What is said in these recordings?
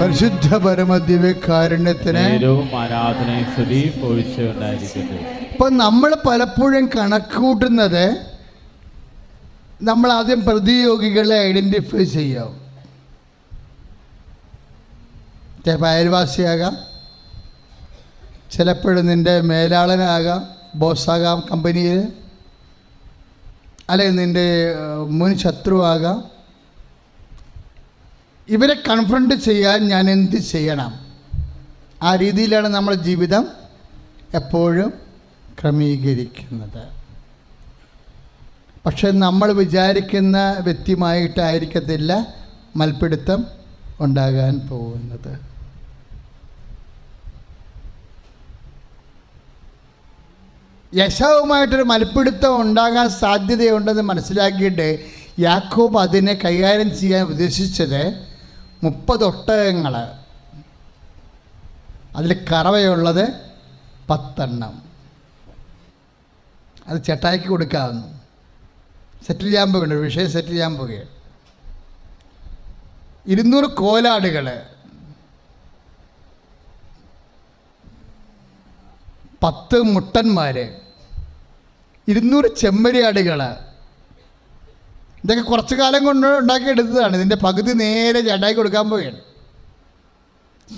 പരിശുദ്ധ പരമദിവ്യകാരുണ്യത്തിന് ആരാധനയും സ്തുതിയും ഇപ്പൊ നമ്മൾ പലപ്പോഴും കണക്കൂട്ടുന്നത് നമ്മൾ ആദ്യം പ്രതിയോഗികളെ ഐഡന്റിഫൈ ചെയ്യാം. ചിലപ്പോൾ അയൽവാസിയാകാം. ചിലപ്പോഴും നിന്റെ മേലാളനാകാം ബോസാകാം കമ്പനിയിൽ. അല്ലെങ്കിൽ നിന്റെ മുൻ ശത്രുവാകാം. ഇവരെ കൺഫ്രണ്ട് ചെയ്യാൻ ഞാൻ എന്ത് ചെയ്യണം? ആ രീതിയിലാണ് നമ്മുടെ ജീവിതം എപ്പോഴും ക്രമീകരിക്കുന്നത്. പക്ഷെ നമ്മൾ വിചാരിക്കുന്ന വ്യക്തിയുമായിട്ടായിരിക്കത്തില്ല മൽപ്പിടുത്തം ഉണ്ടാകാൻ പോകുന്നത്. യശാവുമായിട്ടൊരു മൽപ്പിടുത്തം ഉണ്ടാകാൻ സാധ്യതയുണ്ടെന്ന് മനസ്സിലാക്കിയിട്ട് യാക്കോബ് അതിനെ കൈകാര്യം ചെയ്യാൻ ഉദ്ദേശിച്ചത് മുപ്പത് ഒട്ടകങ്ങൾ അതിൽ കറവയുള്ളത് പത്തെണ്ണം. അത് ചട്ടായിക്ക് കൊടുക്കാവുന്നു. സെറ്റിൽ ചെയ്യാൻ പോകുന്നുണ്ട് വിഷയം സെറ്റിൽ ചെയ്യാൻ പോകുകയാണ് ഇരുന്നൂറ് കോലാടുകൾ പത്ത് മുട്ടന്മാർ ഇരുന്നൂറ് ചെമ്മരിയാടുകൾ ഇതൊക്കെ കുറച്ച് കാലം കൊണ്ട് ഉണ്ടാക്കിയെടുത്തതാണ്. ഇതിന്റെ പകുതി നേരെ ജഡായി കൊടുക്കാൻ പോവുകയാണ്.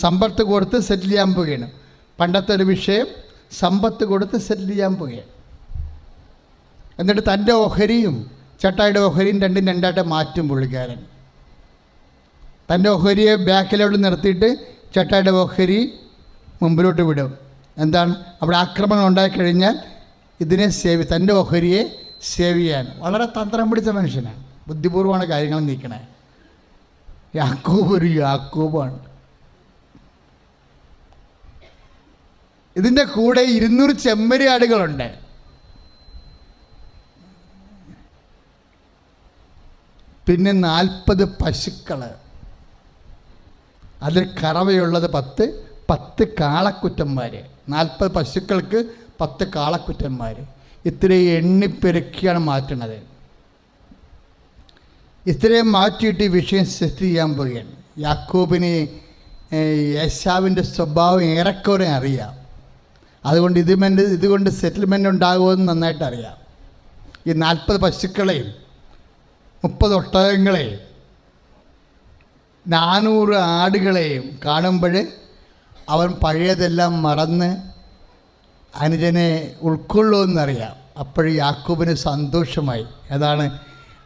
സമ്പത്ത് കൊടുത്ത് സെറ്റിൽ ചെയ്യാൻ പോവുകയാണ്. പണ്ടത്തെ ഒരു വിഷയം സമ്പത്ത് കൊടുത്ത് സെറ്റിൽ ചെയ്യാൻ പോവുകയാണ്. എന്നിട്ട് തന്റെ ഓഹരിയും ചട്ടായുടെ ഓഹരിയും രണ്ടും രണ്ടായിട്ട് മാറ്റും പുള്ളിക്കാരൻ. തന്റെ ഓഹരിയെ ബാക്കിലോട്ട് നിർത്തിയിട്ട് ചട്ടായുടെ ഓഹരി മുമ്പിലോട്ട് വിടും. എന്താണ്? അവിടെ ആക്രമണം ഉണ്ടായിക്കഴിഞ്ഞാൽ ഇതിനെ സേവി തന്റെ ഓഹരിയെ സേവ് ചെയ്യാൻ. വളരെ തന്ത്രം പിടിച്ച മനുഷ്യനാണ് ബുദ്ധിപൂർവമാണ് കാര്യങ്ങൾ നീക്കണേ. യാക്കോബ് ഒരു യാക്കോബാണ്. ഇതിന്റെ കൂടെ ഇരുന്നൂറ് ചെമ്മരിയാടുകളുണ്ട് പിന്നെ നാൽപ്പത് പശുക്കൾ അതിൽ കറവയുള്ളത് പത്ത് പത്ത് കാളക്കുറ്റന്മാർ നാൽപ്പത് പശുക്കൾക്ക് പത്ത് കാളക്കുറ്റന്മാർ ഇത്രയും എണ്ണിപ്പെരക്കിയാണ് മാറ്റണത് ഇത്രയും മാറ്റിയിട്ട് ഈ വിഷയം സെറ്റ് ചെയ്യാൻ പോവുകയാണ്. യാക്കോബിന് യേശാവിന്റെ സ്വഭാവം ഏറെക്കുറെ അറിയാം. അതുകൊണ്ട് ഇതുമെന്റ് ഇതുകൊണ്ട് സെറ്റിൽമെന്റ് ഉണ്ടാകുമെന്ന് നന്നായിട്ട് അറിയാം. ഈ നാൽപ്പത് പശുക്കളെയും മുപ്പത് ഒട്ടകങ്ങളെയും നാനൂറ് ആടുകളെയും കാണുമ്പോൾ അവൻ പഴയതെല്ലാം മറന്ന് അനുജനെ ഉൾക്കൊള്ളുമെന്നറിയാം. അപ്പോഴും യാക്കൂബിന് സന്തോഷമായി. അതാണ്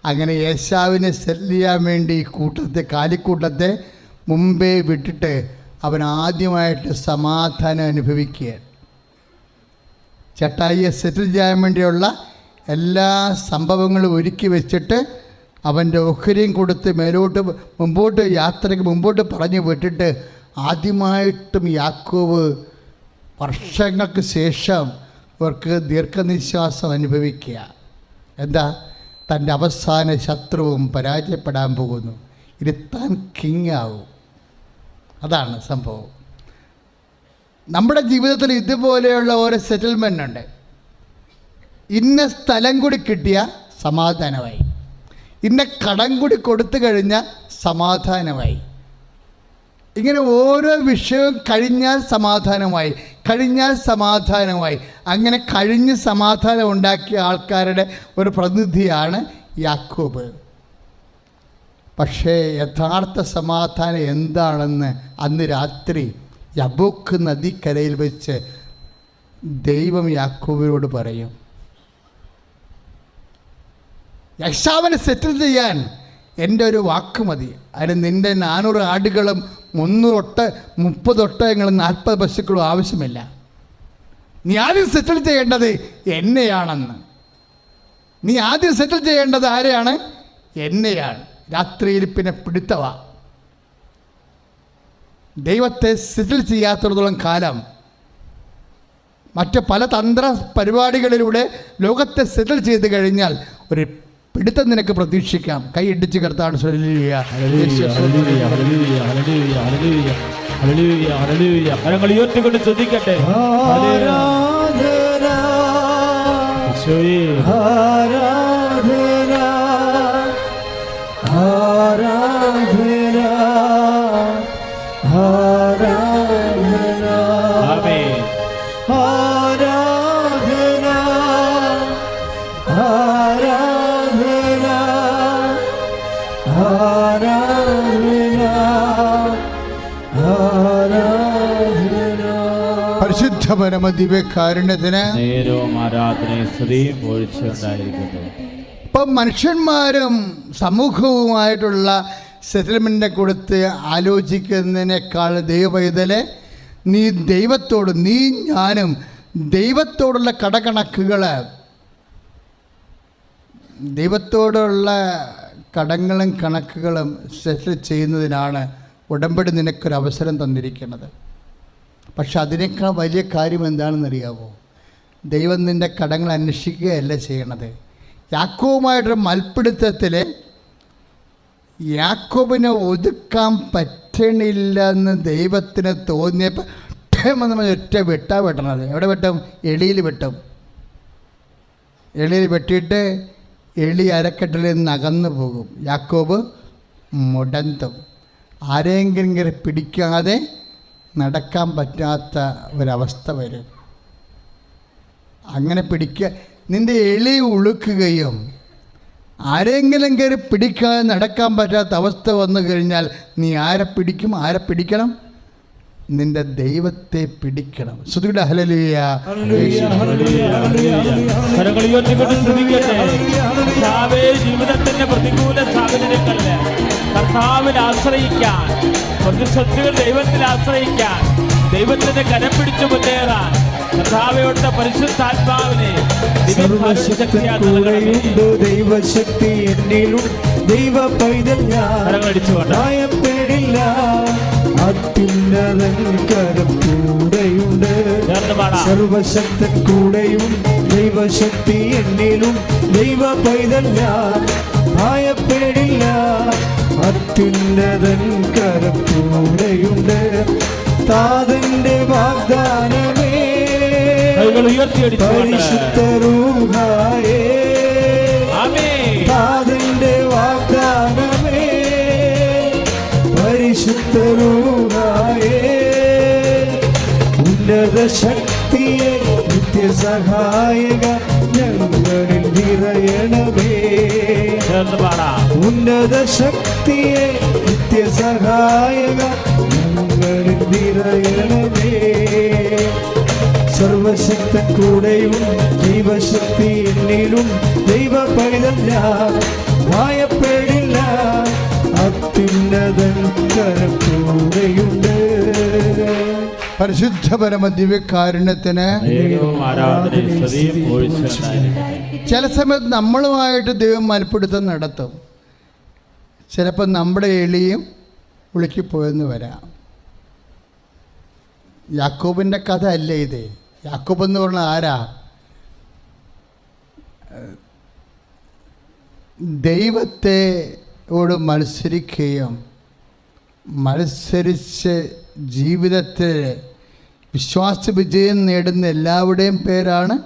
അങ്ങനെ യേശാവിനെ സെറ്റിൽ ചെയ്യാൻ വേണ്ടി കൂട്ടത്തെ കാലിക്കൂട്ടത്തെ മുമ്പേ വിട്ടിട്ട് അവൻ ആദ്യമായിട്ട് സമാധാനം അനുഭവിക്കുകയാണ്. ചട്ടായിയെ സെറ്റിൽ ചെയ്യാൻ വേണ്ടിയുള്ള എല്ലാ സംഭവങ്ങളും ഒരുക്കി വെച്ചിട്ട് അവന്റെ ഒഹരിയും കൊടുത്ത് മേലോട്ട് മുമ്പോട്ട് യാത്രയ്ക്ക് മുമ്പോട്ട് പറഞ്ഞു വിട്ടിട്ട് ആദ്യമായിട്ടും യാക്കോവ് വർഷങ്ങൾക്ക് ശേഷം ഇവർക്ക് ദീർഘനിശ്വാസം അനുഭവിക്കുക. എന്താ? തന്റെ അവസാന ശത്രുവും പരാജയപ്പെടാൻ പോകുന്നു. ഇനി താൻ കിങ് ആവും. അതാണ് സംഭവം. നമ്മുടെ ജീവിതത്തിൽ ഇതുപോലെയുള്ള ഓരോ സെറ്റിൽമെന്റ് ഉണ്ട്. ഇന്ന സ്ഥലം കൂടി കിട്ടിയ സമാധാനമായി. ഇന്ന കടം കൂടി കൊടുത്തു കഴിഞ്ഞാൽ സമാധാനമായി. ഇങ്ങനെ ഓരോ വിഷയവും കഴിഞ്ഞാൽ സമാധാനമായി. കഴിഞ്ഞാൽ സമാധാനമായി. അങ്ങനെ കഴിഞ്ഞ് സമാധാനം ഉണ്ടാക്കിയ ആൾക്കാരുടെ ഒരു പ്രതിനിധിയാണ് യാക്കോബ്. പക്ഷേ യഥാർത്ഥ സമാധാനം എന്താണെന്ന് അന്ന് രാത്രി യബൂക്ക് നദിക്കരയിൽ വെച്ച് ദൈവം യാക്കോബിനോട് പറയും. യക്ഷാവിനെ സെറ്റിൽ ചെയ്യാൻ എന്റെ ഒരു വാക്ക് മതി. അതിന് നിന്റെ നാനൂറ് ആടുകളും മുന്നൂറ് ഒട്ട മുപ്പത് ഒട്ടകങ്ങളും നാൽപ്പത് പശുക്കളും ആവശ്യമില്ല. നീ ആദ്യം സെറ്റിൽ ചെയ്യേണ്ടത് എന്നെയാണെന്ന്. നീ ആദ്യം സെറ്റിൽ ചെയ്യേണ്ടത് ആരെയാണ്? എന്നെയാണ്. രാത്രിയിൽ പിന്നെ പിടുത്തവ. ദൈവത്തെ സെറ്റിൽ ചെയ്യാത്തിടത്തോളം കാലം. മറ്റ് പല തന്ത്ര പരിപാടികളിലൂടെ ലോകത്തെ സെറ്റിൽ ചെയ്ത് കഴിഞ്ഞാൽ ഒരു പിടുത്തം നിനക്ക് പ്രതീക്ഷിക്കാം. കൈ കർത്താണ്. കരങ്ങൾ ഉയർത്തിക്കൊണ്ട് ശ്രദ്ധിക്കട്ടെ. ആരാധന. പരമ ദിവ്യകാരുണ്യത്തിന് നേരവും ആരാധനയും ഇപ്പം മനുഷ്യന്മാരും സമൂഹവുമായിട്ടുള്ള സെറ്റിൽമെന്റിനെ കൊടുത്ത് ആലോചിക്കുന്നതിനേക്കാൾ ദൈവപൈതലെ നീ ദൈവത്തോട് നീ ഞാനും ദൈവത്തോടുള്ള കടകണക്കുകൾ ദൈവത്തോടുള്ള കടങ്ങളും കണക്കുകളും സെറ്റിൽ ചെയ്യുന്നതിനാണ് ഉടമ്പടി നിനക്കൊരു അവസരം തന്നിരിക്കുന്നത്. പക്ഷെ അതിനേക്കാൾ വലിയ കാര്യം എന്താണെന്നറിയാവോ? ദൈവം നിന്റെ കടങ്ങൾ അന്വേഷിക്കുകയല്ല ചെയ്യണത്. യാക്കോവുമായിട്ടൊരു മൽപ്പിടുത്തത്തിൽ യാക്കോബിനെ ഒതുക്കാൻ പറ്റണില്ല പറ്റണില്ലെന്ന് ദൈവത്തിന് തോന്നിയപ്പോൾ നമ്മൾ ഒറ്റ വെട്ടാ വെട്ടണത്. എവിടെ വെട്ടും? എളിയിൽ വെട്ടും. എളിയിൽ വെട്ടിയിട്ട് എളി അരക്കെട്ടിൽ നിന്ന് അകന്നു പോകും. യാക്കോബ് മുടന്തും. ആരെങ്കിലും പിടിക്കാതെ നടക്കാൻ പറ്റാത്ത ഒരവസ്ഥ വരും. അങ്ങനെ പിടിക്കുക നിന്റെ എളി ഉളുക്കുകയും ആരെങ്കിലും കയറി പിടിക്കാതെ നടക്കാൻ പറ്റാത്ത അവസ്ഥ വന്നു കഴിഞ്ഞാൽ നീ ആരെ പിടിക്കും ആരെ പിടിക്കണം? നിന്റെ ദൈവത്തെ പിടിക്കണം. ശ്രുതിയുടെ ഹലലിയ ജീവിതത്തിന്റെ പ്രതികൂല സാഹചര്യങ്ങളിൽ കർത്താവിൽ ആശ്രയിക്കാൻ പ്രതിസന്ധികൾ ദൈവത്തിൽ ആശ്രയിക്കാൻ ദൈവത്തിന്റെ കരം പിടിച്ചു മുന്നേറാൻ കർത്താവയുടെ പരിശുദ്ധാത്മാവിനെ സർവശക്തൻ കൂടെയുണ്ട് ദൈവശക്തി എന്നിലും ദൈവ പൈതൽ ഞാൻ. ഭയപ്പെടില്ല അത്യുന്നതൻ കരം കൂടെയുണ്ട്. ചേർന്ന് സർവശക്തൻ കൂടെയും ദൈവശക്തി എന്നിലും ദൈവ പൈതൽ ഞാൻ. ഭയപ്പെടില്ല അത്യുന്നതൻ കരത്തൂടെയുണ്ട് താതന്റെ വാഗ്ദാനമേ. താതന്റെ വാഗ്ദാനമേ. പരിശുദ്ധരൂഹായേ ഉന്നത ശക്തിയെ നിത്യസഹായക ഞങ്ങളിൽ നിറയണമേ. ഉന്നത ഉന്നത ശക്തിയെ നിത്യസഹായക ഞങ്ങളിൽ നിറയണമേ. സർവശക്തൻ കൂടെയും ദൈവശക്തി എന്നിലും ദൈവ പൈതല്ല വായപ്പെടില്ല അത്യുന്നതൻ കൂടെയുണ്ട് പരിശുദ്ധ പരമ ദിവ്യകാരുണ്യത്തിന് ചില സമയത്ത് നമ്മളുമായിട്ട് ദൈവം മൽപ്പിടുത്തം നടത്തും. ചിലപ്പോൾ നമ്മുടെ എളിയും ഉളുക്കിപ്പോയെന്ന് വരാം. യാക്കൂബിന്റെ കഥ അല്ലേ ഇത്? യാക്കൂബ് എന്ന് പറഞ്ഞാൽ ആരാ? ദൈവത്തെ ോട് മത്സരിക്കുകയും മത്സരിച്ച് ജീവിതത്തിൽ വിശ്വാസ വിജയം നേടുന്ന എല്ലാവരുടെയും പേരാണ്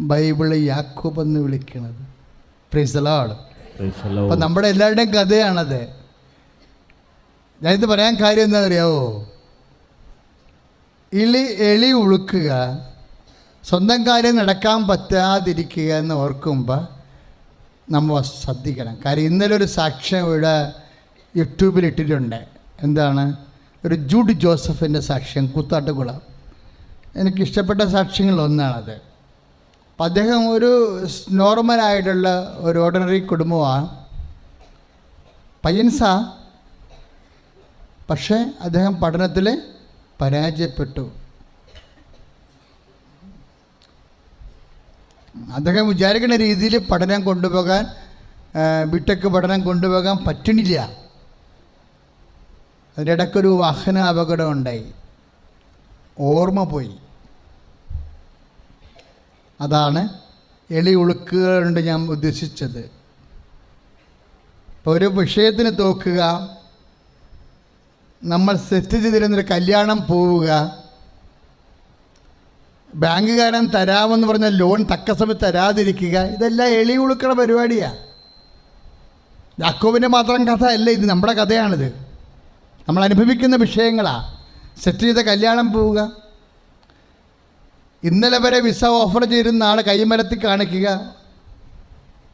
ബൈബിൾ യാക്കൂബ് എന്ന് വിളിക്കുന്നത്. പ്രീസലോട്. അപ്പം നമ്മുടെ എല്ലാവരുടെയും കഥയാണത്. ഞാനിത് പറയാൻ കാര്യം എന്താണെന്നറിയാവോ? ഇളി എളി ഉളുക്കുക സ്വന്തം കാര്യം നടക്കാൻ പറ്റാതിരിക്കുക എന്ന് ഓർക്കുമ്പോൾ നമ്മൾ ശ്രദ്ധിക്കണം. കാര്യം ഇന്നലെ ഒരു സാക്ഷ്യം ഇവിടെ യൂട്യൂബിൽ ഇട്ടിട്ടുണ്ട്. എന്താണ്? ഒരു ജൂഡ് ജോസഫിന്റെ സാക്ഷ്യം കൂത്താട്ടുകുളം. എനിക്കിഷ്ടപ്പെട്ട സാക്ഷ്യങ്ങളിൽ ഒന്നാണത്. അപ്പം അദ്ദേഹം ഒരു നോർമലായിട്ടുള്ള ഒരു ഓർഡിനറി കുടുംബമാണ്. പയ്യൻസ പക്ഷേ അദ്ദേഹം പഠനത്തിൽ പരാജയപ്പെട്ടു. അദ്ദേഹം വിചാരിക്കുന്ന രീതിയിൽ പഠനം കൊണ്ടുപോകാൻ ബിടെക് പഠനം കൊണ്ടുപോകാൻ പറ്റണില്ല. അതിനിടയ്ക്കൊരു വാഹന അപകടം ഉണ്ടായി. ഓർമ്മ പോയി. അതാണ് എളി ഉളുക്കുക കൊണ്ട് ഞാൻ ഉദ്ദേശിച്ചത്. ഇപ്പോൾ ഒരു വിഷയത്തിന് തോക്കുക നമ്മൾ സെറ്റ് ചെയ്തിരുന്നൊരു കല്യാണം പോവുക ബാങ്കുകാരൻ തരാമെന്ന് പറഞ്ഞ ലോൺ തക്ക സമയത്ത് തരാതിരിക്കുക ഇതെല്ലാം എളി ഉളുക്കണ പരിപാടിയാണ് യാക്കോവിന്റെ മാത്രം കഥ അല്ല ഇത് നമ്മുടെ കഥയാണിത്. നമ്മൾ അനുഭവിക്കുന്ന വിഷയങ്ങളാണ് സെറ്റ് ചെയ്ത കല്യാണം പോവുക. ഇന്നലെ വരെ വിസ ഓഫർ ചെയ്തിരുന്ന ആൾ കൈമരത്തിൽ കാണിക്കുക.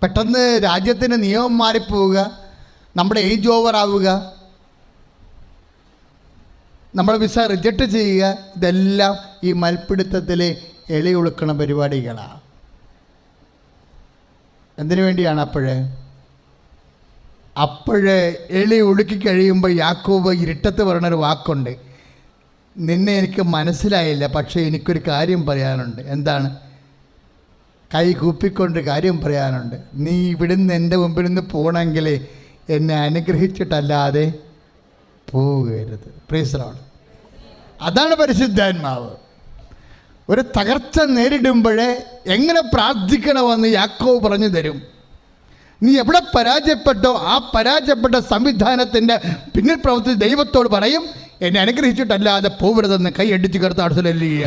പെട്ടെന്ന് രാജ്യത്തിന്റെ നിയമം മാറിപ്പോവുക. നമ്മുടെ ഏജ് ഓവർ ആവുക. നമ്മൾ വിസ റിജക്റ്റ് ചെയ്യുക. ഇതെല്ലാം ഈ മൽപ്പിടുത്തത്തിലെ എളി ഉളുക്കണ പരിപാടികളാണ് എന്തിനു വേണ്ടിയാണ് അപ്പോഴേ? അപ്പോഴേ എളി ഉളുക്കി കഴിയുമ്പോൾ യാക്കോബ് ഇരുട്ടത്ത് പറഞ്ഞൊരു വാക്കുണ്ട്. നിന്നെ എനിക്ക് മനസ്സിലായില്ല പക്ഷേ എനിക്കൊരു കാര്യം പറയാനുണ്ട്. എന്താണ്? കൈ കൂപ്പിക്കൊണ്ട് കാര്യം പറയാനുണ്ട്. നീ ഇവിടുന്ന് എന്റെ മുമ്പിൽ നിന്ന് പോകണമെങ്കിൽ എന്നെ അനുഗ്രഹിച്ചിട്ടല്ലാതെ പോകരുത്. പ്രീസറാണ് അതാണ് പരിശുദ്ധാത്മാവ്. ഒരു തകർച്ച നേരിടുമ്പോഴേ എങ്ങനെ പ്രാർത്ഥിക്കണമെന്ന് യാക്കോവ് പറഞ്ഞു തരും. നീ എവിടെ പരാജയപ്പെട്ടോ ആ പരാജയപ്പെട്ട സംവിധാനത്തിന്റെ പിന്നിൽ പ്രവർത്തി ദൈവത്തോട് പറയും. എന്നെ അനുഗ്രഹിച്ചിട്ടല്ലാതെ പോവരുതെന്ന് കൈ അടിച്ചു ഹല്ലേലൂയ,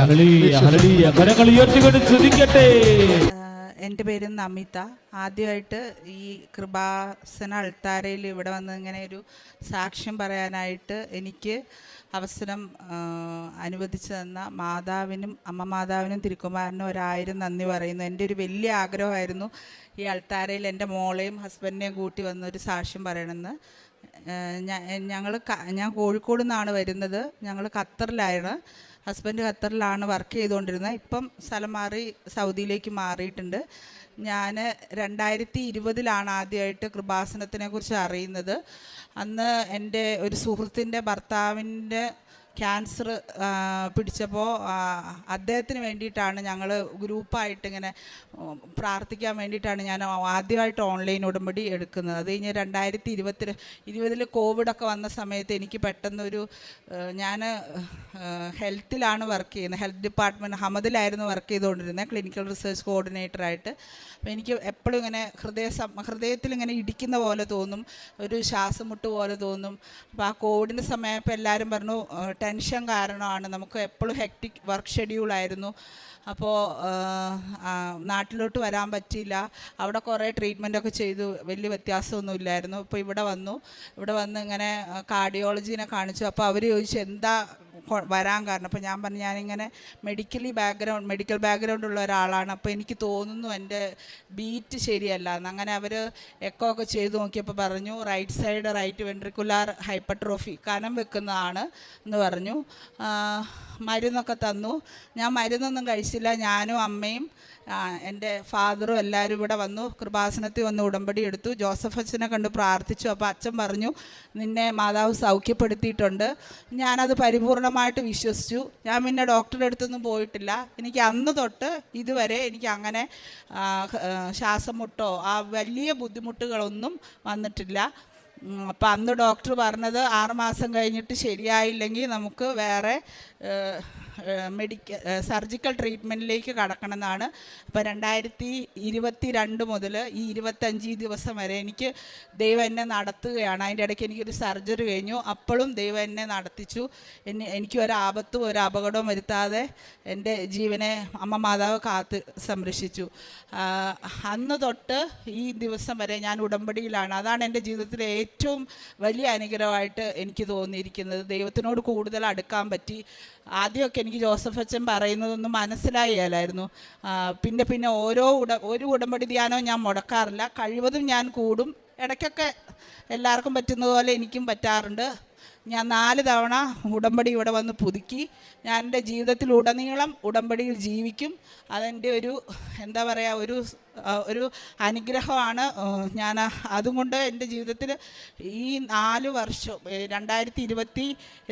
ഹല്ലേലൂയ. കരങ്ങൾ ഉയർത്തിക്കൊണ്ട് സ്തുതിക്കട്ടെ. എന്റെ പേര് നമിത. ആദ്യമായിട്ട് ഈ കൃപാസന അൾത്താരയിൽ ഇവിടെ വന്ന് ഇങ്ങനെ ഒരു സാക്ഷ്യം പറയാനായിട്ട് എനിക്ക് അവസരം അനുവദിച്ചു തന്ന മാതാവിനും അമ്മ മാതാവിനും തിരുക്കുമാരനും ഒരായിരം നന്ദി പറയുന്നു. എന്റെ ഒരു വലിയ ആഗ്രഹമായിരുന്നു ഈ അൾത്താരയിൽ എന്റെ മോളെയും ഹസ്ബൻഡിനെയും കൂട്ടി വന്നൊരു ഒരു സാക്ഷ്യം പറയണമെന്ന്. ഞങ്ങൾ ഞാൻ കോഴിക്കോട് നിന്നാണ് വരുന്നത്. ഞങ്ങൾ ഖത്തറിലായിരുന്നു ഹസ്ബൻഡ് ഖത്തറിലാണ് വർക്ക് ചെയ്തുകൊണ്ടിരുന്നത് ഇപ്പം സ്ഥലം മാറി സൗദിയിലേക്ക് മാറിയിട്ടുണ്ട്. ഞാൻ രണ്ടായിരത്തി ഇരുപതിലാണ് ആദ്യമായിട്ട് കൃപാസനത്തിനെ കുറിച്ച് അറിയുന്നത്. അന്ന് എന്റെ ഒരു സുഹൃത്തിന്റെ ഭർത്താവിന്റെ ക്യാൻസർ പിടിച്ചപ്പോൾ അദ്ദേഹത്തിന് വേണ്ടിയിട്ടാണ് ഞങ്ങൾ ഗ്രൂപ്പായിട്ട് ഇങ്ങനെ പ്രാർത്ഥിക്കാൻ വേണ്ടിയിട്ടാണ് ഞാൻ ആദ്യമായിട്ട് ഓൺലൈൻ ഉടമ്പടി എടുക്കുന്നത്. അത് കഴിഞ്ഞ് രണ്ടായിരത്തി ഇരുപത്തി ഇരുപതിൽ കോവിഡൊക്കെ വന്ന സമയത്ത് എനിക്ക് പെട്ടെന്നൊരു ഞാൻ ഹെൽത്തിലാണ് വർക്ക് ചെയ്യുന്നത്. ഹെൽത്ത് ഡിപ്പാർട്ട്മെന്റ് ഹമദിലായിരുന്നു വർക്ക് ചെയ്തുകൊണ്ടിരുന്നത്. ക്ലിനിക്കൽ റിസർച്ച് കോർഡിനേറ്ററായിട്ട്. അപ്പോൾ എനിക്ക് എപ്പോഴും ഇങ്ങനെ ഹൃദയ ഹൃദയത്തിൽ ഇങ്ങനെ ഇടിക്കുന്ന പോലെ തോന്നും. ഒരു ശ്വാസം മുട്ട് പോലെ തോന്നും. അപ്പോൾ ആ കോവിഡിന്റെ സമയം എല്ലാവരും പറഞ്ഞു ടെൻഷൻ കാരണമാണ്. നമുക്ക് എപ്പോഴും ഹെക്ടിക് വർക്ക് ഷെഡ്യൂൾ ആയിരുന്നു. അപ്പോൾ നാട്ടിലോട്ട് വരാൻ പറ്റിയില്ല. അവിടെ കുറേ ട്രീറ്റ്മെന്റൊക്കെ ചെയ്തു. വലിയ വ്യത്യാസമൊന്നും ഇല്ലായിരുന്നു. ഇപ്പോൾ ഇവിടെ വന്നു. ഇവിടെ വന്ന് ഇങ്ങനെ കാർഡിയോളജീനെ കാണിച്ചു. അപ്പോൾ അവർ ചോദിച്ചു എന്താ വരാൻ കാരണം. അപ്പോൾ ഞാൻ പറഞ്ഞു ഞാനിങ്ങനെ മെഡിക്കലി ബാക്ക്ഗ്രൗണ്ട് മെഡിക്കൽ ബാക്ക്ഗ്രൗണ്ട് ഉള്ള ഒരാളാണ്. അപ്പോൾ എനിക്ക് തോന്നുന്നു എന്റെ ബീറ്റ് ശരിയല്ല അങ്ങനെ അവർ എക്കോ ഒക്കെ ചെയ്ത് നോക്കിയപ്പോൾ പറഞ്ഞു right side right ventricular hypertrophy കനം വെക്കുന്നതാണ് എന്ന് പറഞ്ഞു. മരുന്നൊക്കെ തന്നു. ഞാൻ മരുന്നൊന്നും കഴിച്ചില്ല. ഞാനും അമ്മയും എന്റെ ഫാദറും എല്ലാവരും ഇവിടെ വന്നു കൃപാസനത്തിൽ വന്ന് ഉടമ്പടി എടുത്തു. ജോസഫ് അച്ഛനെ കണ്ട് പ്രാർത്ഥിച്ചു. അപ്പോൾ അച്ഛൻ പറഞ്ഞു നിന്നെ മാതാവ് സൗഖ്യപ്പെടുത്തിയിട്ടുണ്ട്. ഞാനത് പരിപൂർണമായിട്ട് വിശ്വസിച്ചു. ഞാൻ പിന്നെ ഡോക്ടറുടെ അടുത്തൊന്നും പോയിട്ടില്ല. എനിക്ക് അന്ന് തൊട്ട് ഇതുവരെ എനിക്ക് അങ്ങനെ ശ്വാസം മുട്ടോ ആ വലിയ ബുദ്ധിമുട്ടുകളൊന്നും വന്നിട്ടില്ല. അപ്പം അന്ന് ഡോക്ടർ പറഞ്ഞത് ആറുമാസം കഴിഞ്ഞിട്ട് ശരിയായില്ലെങ്കിൽ നമുക്ക് വേറെ മെഡിക്കൽ സർജിക്കൽ ട്രീറ്റ്മെന്റിലേക്ക് കടക്കണമെന്നാണ്. അപ്പോൾ രണ്ടായിരത്തി ഇരുപത്തി രണ്ട് മുതൽ ഈ ഇരുപത്തഞ്ച് ദിവസം വരെ എനിക്ക് ദൈവം എന്നെ നടത്തുകയാണ്. അതിന്റെ ഇടയ്ക്ക് എനിക്കൊരു സർജറി കഴിഞ്ഞു. അപ്പോഴും ദൈവം എന്നെ നടത്തിച്ചു. എന്നെ എനിക്ക് ഒരു ആപത്തും ഒരു അപകടവും വരുത്താതെ എന്റെ ജീവനെ അമ്മ മാതാവ് കാത്ത് സംരക്ഷിച്ചു. അന്ന് തൊട്ട് ഈ ദിവസം വരെ ഞാൻ ഉടമ്പടിയിലാണ്. അതാണ് എന്റെ ജീവിതത്തിലെ ഏറ്റവും വലിയ അനുഗ്രഹമായിട്ട് എനിക്ക് തോന്നിയിരിക്കുന്നത് ദൈവത്തിനോട് കൂടുതൽ അടുക്കാൻ പറ്റി. ആദ്യമൊക്കെ എനിക്ക് ജോസഫ് അച്ഛൻ പറയുന്നതൊന്നും മനസ്സിലായാലായിരുന്നു പിന്നെ പിന്നെ ഓരോ ഉട ഒരു ഉടമ്പടി ധ്യാനവും ഞാൻ മുടക്കാറില്ല. കഴിവതും ഞാൻ കൂടും. ഇടയ്ക്കൊക്കെ എല്ലാവർക്കും പറ്റുന്നതുപോലെ എനിക്കും പറ്റാറുണ്ട്. ഞാൻ നാല് തവണ ഉടമ്പടി ഇവിടെ വന്ന് പുതുക്കി. ഞാൻ എന്റെ ജീവിതത്തിലുടനീളം ഉടമ്പടിയിൽ ജീവിക്കും. അതെന്റെ ഒരു എന്താ പറയുക ഒരു ഒരു അനുഗ്രഹമാണ്. ഞാൻ അതുകൊണ്ട് എന്റെ ജീവിതത്തിൽ ഈ നാല് വർഷം രണ്ടായിരത്തി ഇരുപത്തി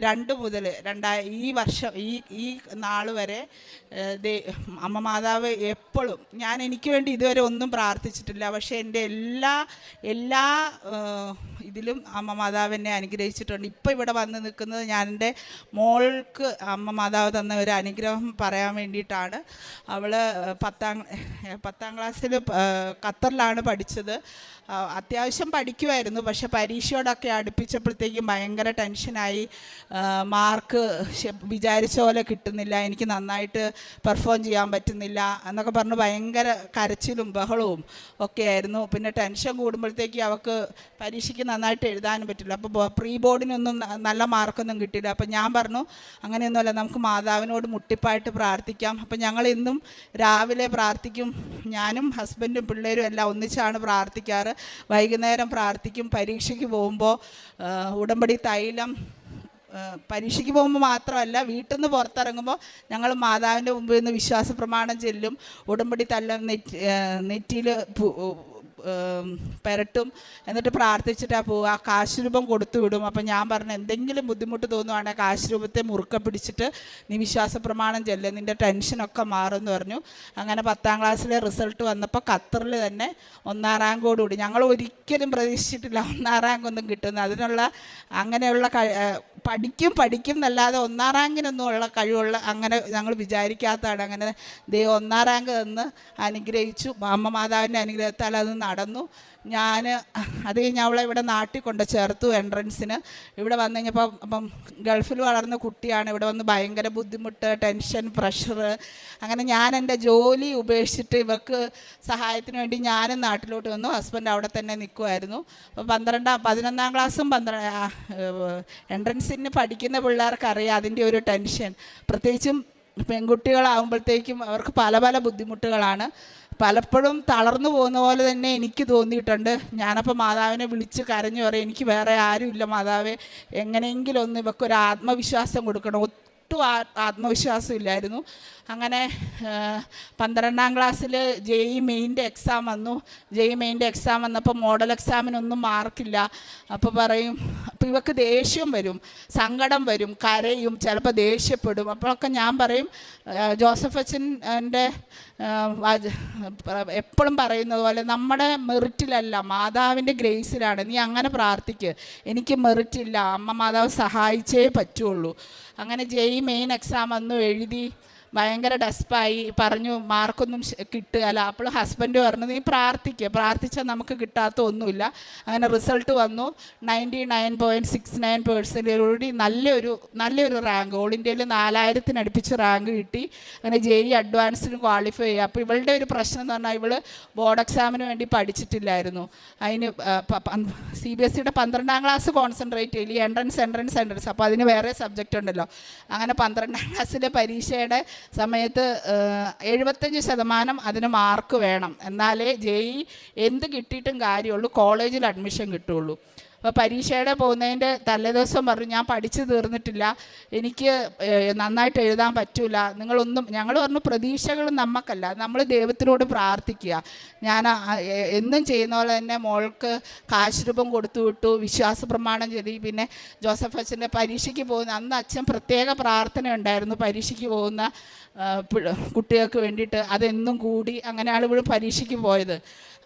രണ്ട് മുതൽ രണ്ടായി ഈ വർഷം ഈ ഈ നാൾ വരെ അമ്മ മാതാവ് എപ്പോഴും ഞാൻ എനിക്ക് വേണ്ടി ഇതുവരെ ഒന്നും പ്രാർത്ഥിച്ചിട്ടില്ല. പക്ഷേ എന്റെ എല്ലാ എല്ലാ ഇതിലും അമ്മ മാതാവ് എന്നെ അനുഗ്രഹിച്ചിട്ടുണ്ട്. ഇപ്പോൾ ഇവിടെ വന്ന് നിൽക്കുന്നത് ഞാൻ എന്റെ മോൾക്ക് അമ്മ മാതാവ് തന്ന ഒരു അനുഗ്രഹം പറയാൻ വേണ്ടിയിട്ടാണ്. അവൾ പത്താം പത്താം ക്ലാസ്സിൽ ഖത്തറിലാണ് പഠിച്ചത്. അത്യാവശ്യം പഠിക്കുമായിരുന്നു പക്ഷെ പരീക്ഷയോടൊക്കെ അടുപ്പിച്ചപ്പോഴത്തേക്കും ഭയങ്കര ടെൻഷനായി മാർക്ക് വിചാരിച്ച പോലെ കിട്ടുന്നില്ല. എനിക്ക് നന്നായിട്ട് പെർഫോം ചെയ്യാൻ പറ്റുന്നില്ല എന്നൊക്കെ പറഞ്ഞ് ഭയങ്കര കരച്ചിലും ബഹളവും ഒക്കെ ആയിരുന്നു. പിന്നെ ടെൻഷൻ കൂടുമ്പോഴത്തേക്ക് അവൾക്ക് പരീക്ഷയ്ക്ക് നന്നായിട്ട് എഴുതാനും പറ്റില്ല. അപ്പോൾ പ്രീ ബോർഡിനൊന്നും നല്ല മാർക്കൊന്നും കിട്ടിയില്ല. അപ്പം ഞാൻ പറഞ്ഞു അങ്ങനെയൊന്നുമല്ല നമുക്ക് മാതാവിനോട് മുട്ടിപ്പായിട്ട് പ്രാർത്ഥിക്കാം. അപ്പം ഞങ്ങൾ ഇന്നും രാവിലെ പ്രാർത്ഥിക്കും. ഞാനും ഹസ്ബൻഡും പിള്ളേരും എല്ലാം ഒന്നിച്ചാണ് പ്രാർത്ഥിക്കാറ്. വൈകുന്നേരം പ്രാർത്ഥിക്കും. പരീക്ഷയ്ക്ക് പോകുമ്പോൾ ഉടമ്പടി തൈലം പരീക്ഷയ്ക്ക് പോകുമ്പോൾ മാത്രമല്ല വീട്ടിൽ നിന്ന് പുറത്തിറങ്ങുമ്പോൾ ഞങ്ങൾ മാതാവിന്റെ മുമ്പിൽ നിന്ന് വിശ്വാസ പ്രമാണം ചെല്ലും. ഉടമ്പടി തല്ലം നെറ്റ് നെറ്റിയിൽ പെരട്ടും. എന്നിട്ട് പ്രാർത്ഥിച്ചിട്ടാണ് പോവുക. ആ കാശുരൂപം കൊടുത്തു വിടും. അപ്പം ഞാൻ പറഞ്ഞു എന്തെങ്കിലും ബുദ്ധിമുട്ട് തോന്നുവാണെങ്കിൽ കാശുരൂപത്തെ മുറുക്ക പിടിച്ചിട്ട് നീ വിശ്വാസ പ്രമാണം ചെല്ലുക നിന്റെ ടെൻഷനൊക്കെ മാറുമെന്ന് പറഞ്ഞു. അങ്ങനെ പത്താം ക്ലാസ്സിലെ റിസൾട്ട് വന്നപ്പോൾ ഖത്തറിൽ തന്നെ ഒന്നാം റാങ്കോടുകൂടി ഞങ്ങൾ ഒരിക്കലും പ്രതീക്ഷിച്ചിട്ടില്ല ഒന്നാം റാങ്ക് ഒന്നും കിട്ടുന്നത് അതിനുള്ള അങ്ങനെയുള്ള പഠിക്കും പഠിക്കും എന്നല്ലാതെ ഒന്നാം റാങ്കിനൊന്നും ഉള്ള കഴിവുള്ള അങ്ങനെ ഞങ്ങൾ വിചാരിക്കാത്തതാണ്. അങ്ങനെ ദൈവം ഒന്നാം റാങ്ക് തന്ന് അനുഗ്രഹിച്ചു. അമ്മ മാതാവിന്റെ അനുഗ്രഹത്താൽ അത് നടന്നു. ഞാൻ അത് കഴിഞ്ഞ് അവളെ ഇവിടെ നാട്ടിൽ കൊണ്ട് ചേർത്തു എൻട്രൻസിന്. ഇവിടെ വന്നു കഴിഞ്ഞപ്പം അപ്പം ഗൾഫിൽ വളർന്ന കുട്ടിയാണ്. ഇവിടെ വന്ന് ഭയങ്കര ബുദ്ധിമുട്ട് ടെൻഷൻ പ്രഷർ അങ്ങനെ ഞാൻ എന്റെ ജോലി ഉപേക്ഷിച്ചിട്ട് ഇവർക്ക് സഹായത്തിന് വേണ്ടി ഞാനും നാട്ടിലോട്ട് വന്നു. ഹസ്ബൻഡ് അവിടെ തന്നെ നിൽക്കുമായിരുന്നു അപ്പോൾ പന്ത്രണ്ടാം പതിനൊന്നാം ക്ലാസ്സും പന്ത്രണ്ട് എൻട്രൻസിന് പഠിക്കുന്ന പിള്ളേർക്ക് അറിയാം അതിന്റെ ഒരു ടെൻഷൻ. പ്രത്യേകിച്ചും പെൺകുട്ടികളാകുമ്പോഴത്തേക്കും അവർക്ക് പല പല ബുദ്ധിമുട്ടുകളാണ്. പലപ്പോഴും തളർന്നു പോകുന്ന പോലെ തന്നെ എനിക്ക് തോന്നിയിട്ടുണ്ട്. ഞാനപ്പോൾ മാതാവിനെ വിളിച്ച് കരഞ്ഞു പറയും എനിക്ക് വേറെ ആരുമില്ല മാതാവേ. എങ്ങനെയെങ്കിലും ഒന്ന് ഒരു ആത്മവിശ്വാസം കൊടുക്കണം. ഒട്ടും ആത്മവിശ്വാസം ഇല്ലായിരുന്നു. അങ്ങനെ പന്ത്രണ്ടാം ക്ലാസ്സിൽ ജെ ഇ മെയിന്റെ എക്സാം വന്നു. ജെ ഇ മെയിന്റെ എക്സാം വന്നപ്പോൾ മോഡൽ എക്സാമിനൊന്നും മാർക്കില്ല അപ്പോൾ പറയും അപ്പോൾ ഇവക്ക് ദേഷ്യം വരും സങ്കടം വരും കരയും ചിലപ്പോൾ ദേഷ്യപ്പെടും. അപ്പോഴൊക്കെ ഞാൻ പറയും ജോസഫ് അച്ഛൻ എന്റെ എപ്പോഴും പറയുന്നത് പോലെ നമ്മുടെ മെറിറ്റിലല്ല മാതാവിന്റെ ഗ്രേസിലാണ്. നീ അങ്ങനെ പ്രാർത്ഥിക്ക്. എനിക്ക് മെറിറ്റില്ല. അമ്മ മാതാവ് സഹായിച്ചേ പറ്റുള്ളൂ. അങ്ങനെ ജെയ് മെയിൻ എക്സാം വന്നു എഴുതി. ഭയങ്കര ഡെസ്പായി പറഞ്ഞു മാർക്കൊന്നും കിട്ടുകയല്ല അപ്പോൾ ഹസ്ബൻഡ് പറഞ്ഞു നീ പ്രാർത്ഥിക്കുക പ്രാർത്ഥിച്ചാൽ നമുക്ക് കിട്ടാത്ത ഒന്നുമില്ല. അങ്ങനെ റിസൾട്ട് വന്നു. Ninety nine point six nine പേഴ്സന്റേജോടുകൂടി നല്ലൊരു നല്ലൊരു റാങ്ക്. ഓൾ ഇന്ത്യയിൽ നാലായിരത്തിനടുപ്പിച്ച് റാങ്ക് കിട്ടി. അങ്ങനെ ജെ ഇ അഡ്വാൻസിന് ക്വാളിഫൈ ചെയ്യുക അപ്പോൾ ഇവളുടെ ഒരു പ്രശ്നം എന്ന് പറഞ്ഞാൽ ഇവൾ ബോർഡ് എക്സാമിന് വേണ്ടി പഠിച്ചിട്ടില്ലായിരുന്നു. അതിന് സി ബി എസ് സിയുടെ പന്ത്രണ്ടാം ക്ലാസ് കോൺസെൻട്രേറ്റ് ചെയ്യില്ല എൻട്രൻസ് എൻട്രൻസ് എൻട്രൻസ് അപ്പോൾ അതിന് വേറെ സബ്ജക്റ്റ് ഉണ്ടല്ലോ. അങ്ങനെ പന്ത്രണ്ടാം ക്ലാസ്സിലെ പരീക്ഷയുടെ സമയത്ത് എഴുപത്തഞ്ച് ശതമാനം അതിന് മാർക്ക് വേണം. എന്നാലേ ജെ ഇ എന്ത് കിട്ടിയിട്ടും കാര്യമുള്ളൂ കോളേജിൽ അഡ്മിഷൻ കിട്ടുള്ളൂ അപ്പോൾ പരീക്ഷയുടെ പോകുന്നതിന്റെ തലേദിവസം പറഞ്ഞു ഞാൻ പഠിച്ചു തീർന്നിട്ടില്ല. എനിക്ക് നന്നായിട്ട് എഴുതാൻ പറ്റൂല. നിങ്ങളൊന്നും ഞങ്ങൾ പറഞ്ഞു പ്രതീക്ഷകൾ നമുക്കല്ല നമ്മൾ ദൈവത്തിനോട് പ്രാർത്ഥിക്കുക. ഞാൻ എന്നും ചെയ്യുന്ന പോലെ തന്നെ മോൾക്ക് കാശ്രൂപം കൊടുത്തു വിട്ടു വിശ്വാസ പ്രമാണം ചൊല്ലി പിന്നെ ജോസഫ് അച്ഛന്റെ പരീക്ഷയ്ക്ക് പോകുന്ന അന്ന് അച്ഛൻ പ്രത്യേക പ്രാർത്ഥന ഉണ്ടായിരുന്നു പരീക്ഷയ്ക്ക് പോകുന്ന കുട്ടികൾക്ക് വേണ്ടിയിട്ട്. അതെന്നും കൂടി അങ്ങനെയാണ് ഇവിടെ പരീക്ഷയ്ക്ക് പോയത്.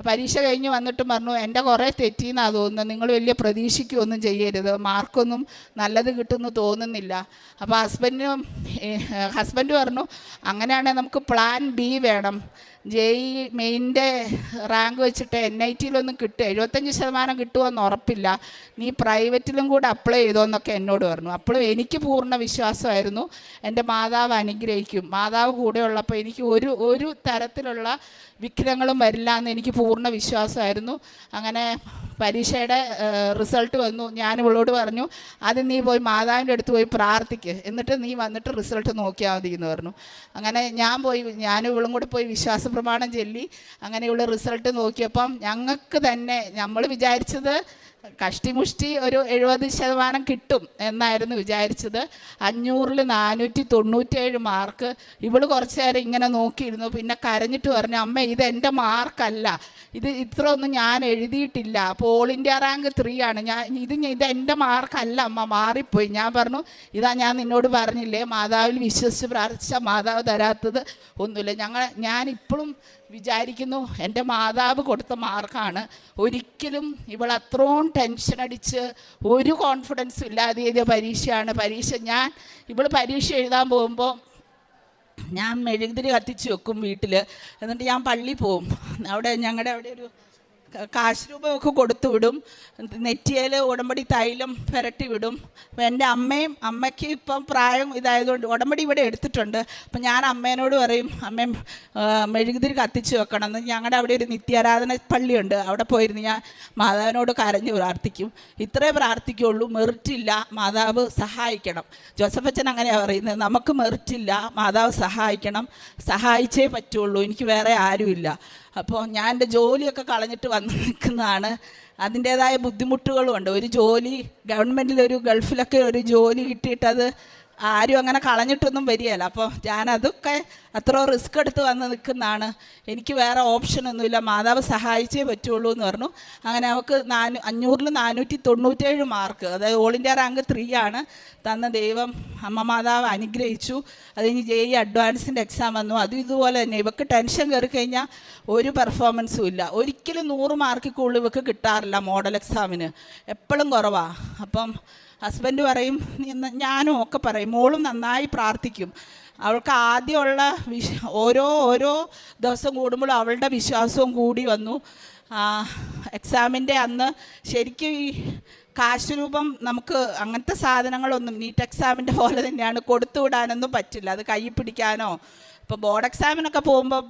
പരീക്ഷ കഴിഞ്ഞ് വന്നിട്ട് പറഞ്ഞു എന്റെ കുറേ തെറ്റിന്നാണ് തോന്നുന്നത്. നിങ്ങൾ വലിയ പ്രതീക്ഷിക്കുകയൊന്നും ചെയ്യരുത്. മാർക്കൊന്നും നല്ലത് കിട്ടുമെന്ന് തോന്നുന്നില്ല. അപ്പോൾ ഹസ്ബൻഡിനും ഹസ്ബൻഡ് പറഞ്ഞു അങ്ങനെയാണെങ്കിൽ നമുക്ക് പ്ലാൻ ബി വേണം. ജെ ഇ മെയിന്റെ റാങ്ക് വെച്ചിട്ട് എൻ ഐ ടിയിലൊന്നും കിട്ടുക. എഴുപത്തഞ്ച് ശതമാനം കിട്ടുമെന്ന് ഉറപ്പില്ല. നീ പ്രൈവറ്റിലും കൂടെ അപ്ലൈ ചെയ്തോ എന്നൊക്കെ എന്നോട് പറഞ്ഞു. അപ്പോഴും എനിക്ക് പൂർണ വിശ്വാസമായിരുന്നു. എന്റെ മാതാവ് അനുഗ്രഹിക്കും. മാതാവ് കൂടെ ഉള്ളപ്പോൾ എനിക്ക് ഒരു ഒരു തരത്തിലുള്ള വിഘ്നങ്ങളും വരില്ല എന്ന് എനിക്ക് പൂർണ വിശ്വാസമായിരുന്നു. അങ്ങനെ പരീക്ഷയുടെ റിസൾട്ട് വന്നു. ഞാൻ ഇവളോട് പറഞ്ഞു അത് നീ പോയി മാതാവിന്റെ അടുത്ത് പോയി പ്രാർത്ഥിക്ക്. എന്നിട്ട് നീ വന്നിട്ട് റിസൾട്ട് നോക്കിയാൽ മതി എന്ന് പറഞ്ഞു. അങ്ങനെ ഞാൻ പോയി ഞാനും ഇവളും കൂടെ പോയി വിശ്വാസ പ്രമാണം ചൊല്ലി അങ്ങനെയുള്ള റിസൾട്ട് നോക്കിയപ്പം ഞങ്ങൾക്ക് തന്നെ നമ്മൾ വിചാരിച്ചത് കഷ്ടിമുഷ്ടി ഒരു എഴുപത് ശതമാനം കിട്ടും എന്നായിരുന്നു വിചാരിച്ചത്. അഞ്ഞൂറിൽ നാനൂറ്റി തൊണ്ണൂറ്റേഴ് മാർക്ക് ഇവൾ കുറച്ച് നേരം ഇങ്ങനെ നോക്കിയിരുന്നു. പിന്നെ കരഞ്ഞിട്ട് പറഞ്ഞു അമ്മ ഇത് എന്റെ മാർക്കല്ല. ഇത് ഇത്ര ഒന്നും ഞാൻ എഴുതിയിട്ടില്ല. അപ്പോൾ ഓൾ ഇന്ത്യ റാങ്ക് ത്രീ ആണ്. ഞാൻ ഇത് ഇത് എന്റെ മാർക്കല്ല അമ്മ. മാറിപ്പോയി. ഞാൻ പറഞ്ഞു ഇതാ ഞാൻ നിന്നോട് പറഞ്ഞില്ലേ മാതാവിൽ വിശ്വസിച്ച് പ്രാർത്ഥിച്ച മാതാവ് തരാത്തത് ഒന്നുമില്ല. ഞങ്ങൾ ഞാൻ ഇപ്പോഴും വിചാരിക്കുന്നു എന്റെ മാതാവ് കൊടുത്ത മാർക്കാണ്. ഒരിക്കലും ഇവൾ അത്രയും ടെൻഷൻ അടിച്ച് ഒരു കോൺഫിഡൻസും ഇല്ലാതെ എഴുതിയ പരീക്ഷയാണ്. പരീക്ഷ ഞാൻ ഇവൾ പരീക്ഷ എഴുതാൻ പോകുമ്പോൾ ഞാൻ മെഴുകുതിരി കത്തിച്ച് വെക്കും വീട്ടിൽ എന്നിട്ട് ഞാൻ പള്ളി പോവും. അവിടെ ഞങ്ങളുടെ അവിടെ ഒരു കാശ് രൂപമൊക്കെ കൊടുത്തു വിടും നെറ്റിയിൽ ഉടമ്പടി തൈലം പുരട്ടി വിടും അപ്പം എന്റെ അമ്മയും അമ്മയ്ക്ക് ഇപ്പം പ്രായം ഇതായതുകൊണ്ട് ഉടമ്പടി ഇവിടെ എടുത്തിട്ടുണ്ട്. അപ്പം ഞാൻ അമ്മേനോട് പറയും അമ്മയും മെഴുകുതിരി കത്തിച്ച് വെക്കണം. എന്ന് ഞങ്ങളുടെ അവിടെ ഒരു നിത്യാരാധന പള്ളിയുണ്ട്. അവിടെ പോയിരുന്ന് ഞാൻ മാതാവിനോട് കരഞ്ഞ് പ്രാർത്ഥിക്കും. ഇത്രേ പ്രാർത്ഥിക്കുള്ളൂ. മെറിറ്റില്ല. മാതാവ് സഹായിക്കണം. ജോസഫ് അച്ഛൻ അങ്ങനെയാണ് പറയുന്നത്. നമുക്ക് മെറിറ്റില്ല. മാതാവ് സഹായിക്കണം. സഹായിച്ചേ പറ്റുള്ളൂ. എനിക്ക് വേറെ ആരുമില്ല. അപ്പോൾ ഞാൻ എന്റെ ജോലിയൊക്കെ കളഞ്ഞിട്ട് വന്ന് നിൽക്കുന്നതാണ്. അതിന്റേതായ ബുദ്ധിമുട്ടുകളും ഉണ്ട്. ഒരു ജോലി ഗവൺമെന്റിൽ ഒരു ഗൾഫിലൊക്കെ ഒരു ജോലി കിട്ടിയിട്ടത് ആരും അങ്ങനെ കളഞ്ഞിട്ടൊന്നും വരികയല്ല. അപ്പോൾ ഞാനതൊക്കെ അത്ര റിസ്ക് എടുത്ത് വന്ന് നിൽക്കുന്നതാണ്. എനിക്ക് വേറെ ഓപ്ഷനൊന്നുമില്ല മാതാവ് സഹായിച്ചേ പറ്റുള്ളൂ എന്ന് പറഞ്ഞു. അങ്ങനെ അവൾക്ക് നാനൂ അഞ്ഞൂറിൽ നാനൂറ്റി തൊണ്ണൂറ്റേഴ് മാർക്ക് അതായത് ഓൾ ഇന്ത്യ റാങ്ക് ത്രീ ആണ് തന്ന ദൈവം അമ്മ മാതാവ് അനുഗ്രഹിച്ചു. അത് കഴിഞ്ഞ് ജെ ഇ അഡ്വാൻസിന്റെ എക്സാം വന്നു. അതും ഇതുപോലെ തന്നെ. ഇവക്ക് ടെൻഷൻ കയറി കഴിഞ്ഞാൽ ഒരു പെർഫോമൻസും ഇല്ല. ഒരിക്കലും നൂറ് മാർക്കിൽ കൂടുതൽ ഇവക്ക് കിട്ടാറില്ല മോഡൽ എക്സാമിന് എപ്പോഴും കുറവാണ് അപ്പം ഹസ്ബൻഡ് പറയും ഞാനും ഒക്കെ പറയും. മോളും നന്നായി പ്രാർത്ഥിക്കും. അവൾക്ക് ആദ്യമുള്ള വിശ ഓരോ ഓരോ ദിവസം കൂടുമ്പോൾ അവളുടെ വിശ്വാസവും കൂടി വന്നു. എക്സാമിന്റെ അന്ന് ശരിക്കും ഈ കാശ് രൂപം നമുക്ക് അങ്ങനത്തെ സാധനങ്ങളൊന്നും നീറ്റ് എക്സാമിന്റെ പോലെ തന്നെയാണ് കൊടുത്തു വിടാനൊന്നും പറ്റില്ല. അത് കൈ പിടിക്കാനോ ഇപ്പോൾ ബോർഡ് എക്സാമിനൊക്കെ പോകുമ്പോൾ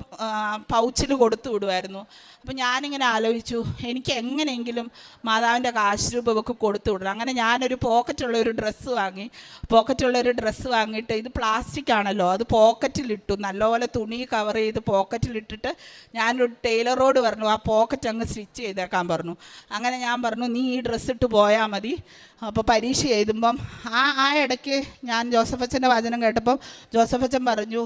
പൗച്ചിൽ കൊടുത്തു വിടുമായിരുന്നു അപ്പോൾ ഞാനിങ്ങനെ ആലോചിച്ചു എനിക്ക് എങ്ങനെയെങ്കിലും മാതാവിന്റെ കാശ് രൂപ ഒക്കെ കൊടുത്തു വിടണം. അങ്ങനെ ഞാനൊരു പോക്കറ്റുള്ള ഒരു ഡ്രസ്സ് വാങ്ങി പോക്കറ്റുള്ള ഒരു ഡ്രസ്സ് വാങ്ങിയിട്ട് ഇത് പ്ലാസ്റ്റിക് ആണല്ലോ അത് പോക്കറ്റിലിട്ടു നല്ലപോലെ തുണി കവർ ചെയ്ത് പോക്കറ്റിലിട്ടിട്ട് ഞാനൊരു ടൈലറോട് പറഞ്ഞു ആ പോക്കറ്റ് അങ്ങ് സ്റ്റിച്ച് ചെയ്തേക്കാൻ പറഞ്ഞു. അങ്ങനെ ഞാൻ പറഞ്ഞു നീ ഈ ഡ്രസ്സ് ഇട്ട് പോയാൽ മതി. അപ്പോൾ പരീക്ഷ എഴുതുമ്പം ആ ആ ഇടയ്ക്ക് ഞാൻ ജോസഫച്ചന്റെ വചനം കേട്ടപ്പം ജോസഫച്ചൻ പറഞ്ഞു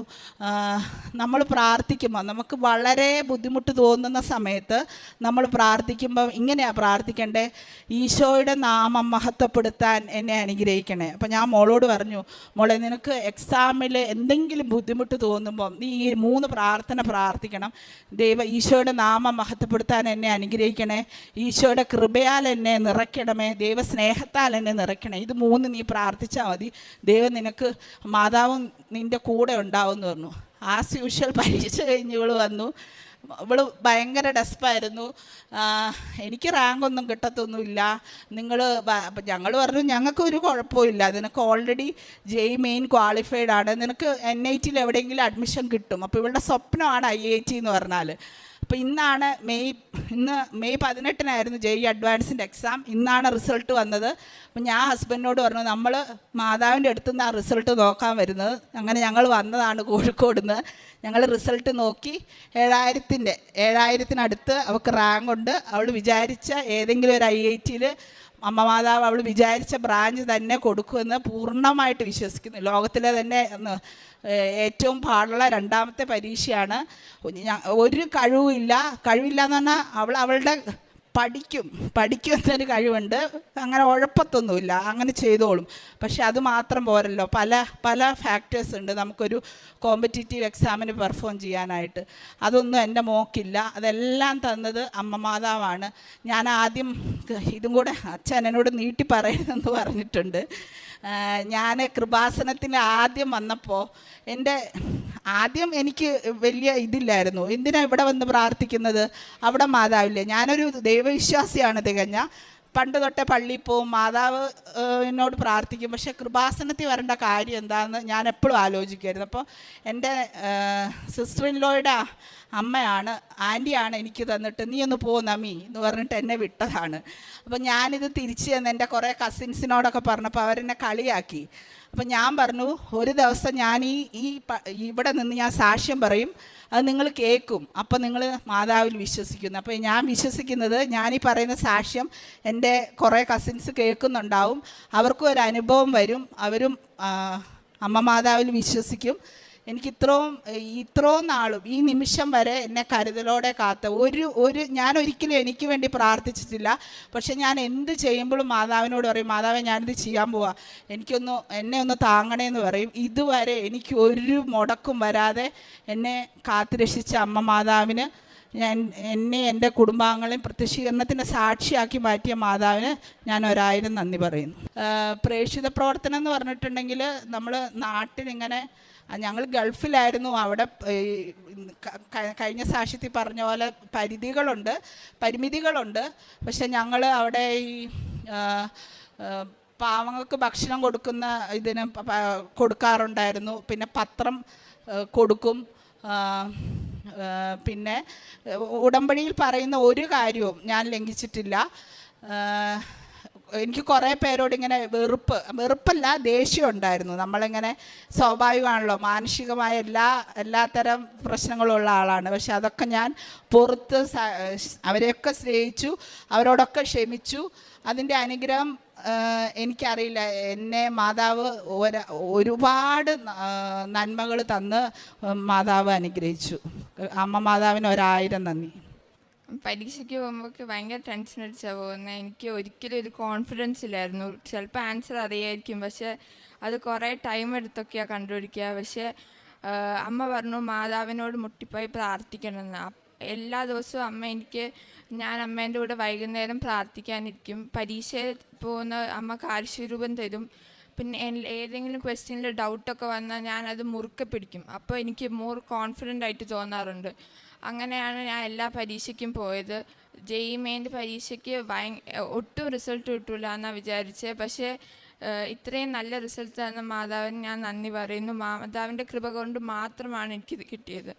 നമ്മൾ പ്രാർത്ഥിക്കുമ്പോൾ നമുക്ക് വളരെ ബുദ്ധിമുട്ട് തോന്നുന്ന സമയത്ത് നമ്മൾ പ്രാർത്ഥിക്കുമ്പോൾ ഇങ്ങനെയാണ് പ്രാർത്ഥിക്കേണ്ടേ? ഈശോയുടെ നാമം മഹത്വപ്പെടുത്താൻ എന്നെ അനുഗ്രഹിക്കണേ. അപ്പം ഞാൻ മോളോട് പറഞ്ഞു മോളെ നിനക്ക് എക്സാമിൽ എന്തെങ്കിലും ബുദ്ധിമുട്ട് തോന്നുമ്പോൾ നീ ഈ മൂന്ന് പ്രാർത്ഥന പ്രാർത്ഥിക്കണം. ദൈവ ഈശോയുടെ നാമം മഹത്വപ്പെടുത്താൻ എന്നെ അനുഗ്രഹിക്കണേ. ഈശോയുടെ കൃപയാൽ എന്നെ നിറയ്ക്കണമേ. ദൈവസ്നേഹത്താൽ എന്നെ നിറയ്ക്കണേ. ഇത് മൂന്ന് നീ പ്രാർത്ഥിച്ചാൽ മതി. ദൈവം നിനക്ക് മാതാവും നിന്റെ കൂടെ ഉണ്ടാവും എന്ന് പറഞ്ഞു. ആസ് യൂഷ്വൽ പരീക്ഷ കഴിഞ്ഞ് ഇവൾ വന്നു. ഇവൾ ഭയങ്കര ഡെസ്പായിരുന്നു. എനിക്ക് റാങ്കൊന്നും കിട്ടത്തൊന്നുമില്ല. നിങ്ങൾ ഞങ്ങൾ പറഞ്ഞു ഞങ്ങൾക്ക് ഒരു കുഴപ്പമില്ല നിനക്ക് ഓൾറെഡി ജെയ് മെയിൻ ക്വാളിഫൈഡ് ആണ്. നിനക്ക് എൻ ഐ ടിയിൽ എവിടെയെങ്കിലും അഡ്മിഷൻ കിട്ടും. അപ്പോൾ ഇവളുടെ സ്വപ്നമാണ് ഐ ഐ ടി എന്ന് പറഞ്ഞാൽ അപ്പോൾ ഇന്നാണ് മെയ് ഇന്ന് മെയ് പതിനെട്ടിനായിരുന്നു ജെ ഇ അഡ്വാൻസിന്റെ എക്സാം. ഇന്നാണ് റിസൾട്ട് വന്നത്. അപ്പം ഞാൻ ഹസ്ബൻഡിനോട് പറഞ്ഞു നമ്മൾ മാതാവിന്റെ അടുത്ത് നിന്ന് ആ റിസൾട്ട് നോക്കാൻ വരുന്നത്. അങ്ങനെ ഞങ്ങൾ വന്നതാണ് കോഴിക്കോട് നിന്ന്. ഞങ്ങൾ റിസൾട്ട് നോക്കി. ഏഴായിരത്തിന്റെ ഏഴായിരത്തിനടുത്ത് അവൾക്ക് റാങ്ക് ഉണ്ട് അവൾ വിചാരിച്ച ഏതെങ്കിലും ഒരു ഐ ഐ ടിയിൽ അമ്മ മാതാവ് അവൾ വിചാരിച്ച ബ്രാഞ്ച് തന്നെ കൊടുക്കുമെന്ന് പൂർണമായിട്ട് വിശ്വസിക്കുന്നു. ലോകത്തിലെ തന്നെ ഏറ്റവും പാടുള്ള രണ്ടാമത്തെ പരീക്ഷയാണ്. ഒരു കഴിവില്ല കഴിവില്ല എന്ന് പറഞ്ഞാൽ അവൾ അവളുടെ പഠിക്കും. പഠിക്കും എന്നൊരു കഴിവുണ്ട്. അങ്ങനെ ഉഴപ്പത്തൊന്നുമില്ല അങ്ങനെ ചെയ്തോളും. പക്ഷെ അത് മാത്രം പോരല്ലോ. പല പല ഫാക്ടേഴ്സ് ഉണ്ട്. നമുക്കൊരു കോമ്പറ്റീറ്റീവ് എക്സാമിന് പെർഫോം ചെയ്യാനായിട്ട്. അതൊന്നും എന്റെ മോക്കില്ല. അതെല്ലാം തന്നത് അമ്മ മാതാവാണ്. ഞാൻ ആദ്യം ഇതും കൂടെ അച്ഛൻ എന്നോട് നീട്ടി പറയണമെന്ന് പറഞ്ഞിട്ടുണ്ട്. ഞാൻ കൃപാസനത്തിന് ആദ്യം വന്നപ്പോൾ എന്റെ ആദ്യം എനിക്ക് വലിയ ഇതില്ലായിരുന്നു. എന്തിനാണ് ഇവിടെ വന്ന് പ്രാർത്ഥിക്കുന്നത്? അവിടെ മാതാവില്ലേ. ഞാനൊരു ദൈവവിശ്വാസിയാണ് തികഞ്ഞ. പണ്ട് തൊട്ടേ പള്ളിയിൽ പോവും മാതാവ് എന്നോട് പ്രാർത്ഥിക്കും. പക്ഷേ കൃപാസനത്തിൽ വരേണ്ട കാര്യം എന്താണെന്ന് ഞാൻ എപ്പോഴും ആലോചിക്കുമായിരുന്നു അപ്പോൾ എന്റെ സിസ്റ്റർ ഇൻലോയുടെ അമ്മയാണ് ആന്റിയാണ് എനിക്ക് തന്നിട്ട് നീ ഒന്ന് പോ നമി എന്ന് പറഞ്ഞിട്ട് എന്നെ വിട്ടതാണ്. അപ്പോൾ ഞാനിത് തിരിച്ച് തന്നെ എന്റെ കുറേ കസിൻസിനോടൊക്കെ പറഞ്ഞപ്പോൾ അവരെന്നെ കളിയാക്കി. അപ്പം ഞാൻ പറഞ്ഞു ഒരു ദിവസം ഞാൻ ഈ ഈ ഇവിടെ നിന്ന് ഞാൻ സാക്ഷ്യം പറയും. അത് നിങ്ങൾ കേൾക്കും. അപ്പം നിങ്ങൾ മാതാവിൽ വിശ്വസിക്കുന്നു. അപ്പോൾ ഞാൻ വിശ്വസിക്കുന്നത് ഞാനീ പറയുന്ന സാക്ഷ്യം എന്റെ കുറേ കസിൻസ് കേൾക്കുന്നുണ്ടാവും. അവർക്കും ഒരു അനുഭവം വരും. അവരും അമ്മ മാതാവിൽ വിശ്വസിക്കും. എനിക്ക് ഇത്രയും ഇത്രയും നാളും ഈ നിമിഷം വരെ എന്നെ കരുതലോടെ കാത്ത ഒരു ഒരു ഞാൻ ഒരിക്കലും എനിക്ക് വേണ്ടി പ്രാർത്ഥിച്ചിട്ടില്ല. പക്ഷെ ഞാൻ എന്ത് ചെയ്യുമ്പോഴും മാതാവിനോട് പറയും മാതാവെ ഞാനിത് ചെയ്യാൻ പോവാ. എനിക്കൊന്ന് എന്നെ ഒന്ന് താങ്ങണേ എന്ന് പറയും. ഇതുവരെ എനിക്ക് ഒരു മുടക്കും വരാതെ എന്നെ കാത്തുരക്ഷിച്ച അമ്മ മാതാവിന് ഞാൻ എന്നെ എന്റെ കുടുംബാംഗങ്ങളെയും പ്രത്യക്ഷീകരണത്തിന്റെ സാക്ഷിയാക്കി മാറ്റിയ മാതാവിന് ഞാൻ ഒരായിരം നന്ദി പറയുന്നു. പ്രേക്ഷിത പ്രവർത്തനം എന്ന് പറഞ്ഞിട്ടുണ്ടെങ്കിൽ നമ്മൾ നാട്ടിലിങ്ങനെ ഞങ്ങൾ ഗൾഫിലായിരുന്നു. അവിടെ കഴിഞ്ഞ സാക്ഷ്യത്തിൽ പറഞ്ഞ പോലെ പരിധികളുണ്ട് പരിമിതികളുണ്ട്. പക്ഷെ ഞങ്ങൾ അവിടെ ഈ പാവങ്ങൾക്ക് ഭക്ഷണം കൊടുക്കുന്ന ഇതിന് കൊടുക്കാറുണ്ടായിരുന്നു. പിന്നെ പത്രം കൊടുക്കും. പിന്നെ ഉടമ്പടിയിൽ പറയുന്ന ഒരു കാര്യവും ഞാൻ ലംഘിച്ചിട്ടില്ല. എനിക്ക് കുറേ പേരോട് ഇങ്ങനെ വെറുപ്പ് വെറുപ്പല്ല ദേഷ്യം ഉണ്ടായിരുന്നു. നമ്മളിങ്ങനെ സ്വാഭാവികമാണല്ലോ മാനസികമായ എല്ലാ എല്ലാത്തരം പ്രശ്നങ്ങളുള്ള ആളാണ്. പക്ഷെ അതൊക്കെ ഞാൻ പുറത്ത് അവരെയൊക്കെ സ്നേഹിച്ചു അവരോടൊക്കെ ക്ഷമിച്ചു. അതിന്റെ അനുഗ്രഹം എനിക്കറിയില്ല. എന്നെ മാതാവ് ഒര ഒരുപാട് നന്മകൾ തന്ന് മാതാവ് അനുഗ്രഹിച്ചു. അമ്മ മാതാവിന് ഒരായിരം നന്ദി. പരീക്ഷയ്ക്ക് പോകുമ്പോൾ ഭയങ്കര ടെൻഷൻ അടിച്ചാണ് പോകുന്നത് എനിക്ക് ഒരിക്കലും ഒരു കോൺഫിഡൻസ് ഇല്ലായിരുന്നു. ചിലപ്പോൾ ആൻസർ അറിയായിരിക്കും പക്ഷെ അത് കുറേ ടൈം എടുത്തൊക്കെയാണ് കണ്ടുപിടിക്കുക. പക്ഷെ അമ്മ പറഞ്ഞു മാതാവിനോട് മുട്ടിപ്പോയി പ്രാർത്ഥിക്കണമെന്ന്. എല്ലാ ദിവസവും അമ്മ എനിക്ക് ഞാൻ അമ്മേന്റെ കൂടെ വൈകുന്നേരം പ്രാർത്ഥിക്കാനിരിക്കും. പരീക്ഷ പോകുന്ന അമ്മ കാർഷ്യരൂപം തരും. പിന്നെ ഏതെങ്കിലും ക്വസ്റ്റ്യനിൽ ഡൗട്ടൊക്കെ വന്നാൽ ഞാനത് മുറുക്കെ പിടിക്കും. അപ്പോൾ എനിക്ക് മോർ കോൺഫിഡന്റ് ആയിട്ട് തോന്നാറുണ്ട്. അങ്ങനെയാണ് ഞാൻ എല്ലാ പരീക്ഷയ്ക്കും പോയത്. ജെഇ മെയിന്റെ പരീക്ഷയ്ക്ക് ഭയ ഒട്ടും റിസൾട്ട് കിട്ടില്ല എന്നാണ് വിചാരിച്ചത് പക്ഷേ ഇത്രയും നല്ല റിസൾട്ട് തന്ന മാതാവിന് ഞാൻ നന്ദി പറയുന്നു. മാതാവിന്റെ കൃപ കൊണ്ട് മാത്രമാണ് എനിക്കിത് കിട്ടിയത്.